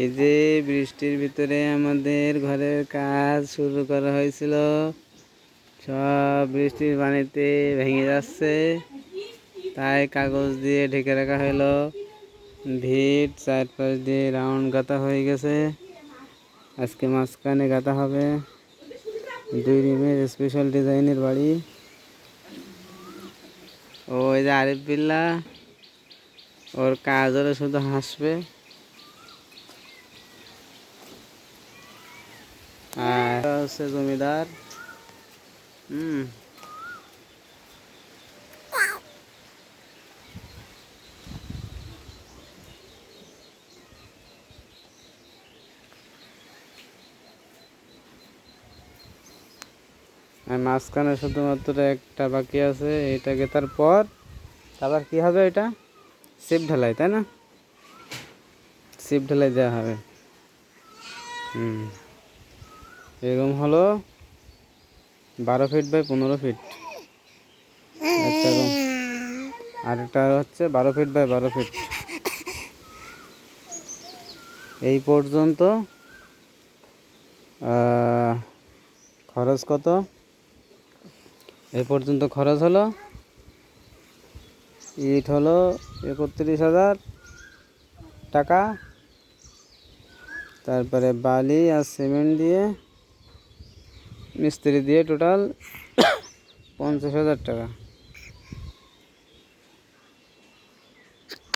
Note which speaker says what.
Speaker 1: এই যে বৃষ্টির ভিতরে আমাদের ঘরের কাজ শুরু করা হয়েছিল। সব বৃষ্টির পানিতে ভেঙে যাচ্ছে। তাই কাগজ দিয়ে ঢেকে রাখা হলো। ভিট চারপাশ দিয়ে রাউন্ড গাঁথা হয়ে গেছে। আজকে মাঝখানে গাঁথা হবে। দুই রুমের স্পেশাল ডিজাইনের বাড়ি। ও, এই যে আরিফ বিল্লা। ওর কাজ হলে শুধু হাসবে। হচ্ছে জমিদার। হুম। আর মাঝখানে শুধুমাত্র একটা বাকি আছে, এটা গেতার পর। তারপর কি হবে এটা? শিপ ঢালাই, তাই না? শিপ ঢালাই দেওয়া হবে। হুম। এরকম হলো বারো ফিট বাই পনেরো ফিট একটা room। আর একটা হচ্ছে বারো ফিট বাই বারো ফিট এই পর্যন্ত খরচ কত? এই পর্যন্ত খরচ হলো, ইট হলো একত্রিশ হাজার টাকা। তারপরে বালি আর সিমেন্ট দিয়ে মিস্ত্রি দিয়ে টোটাল পঞ্চাশ হাজার টাকা।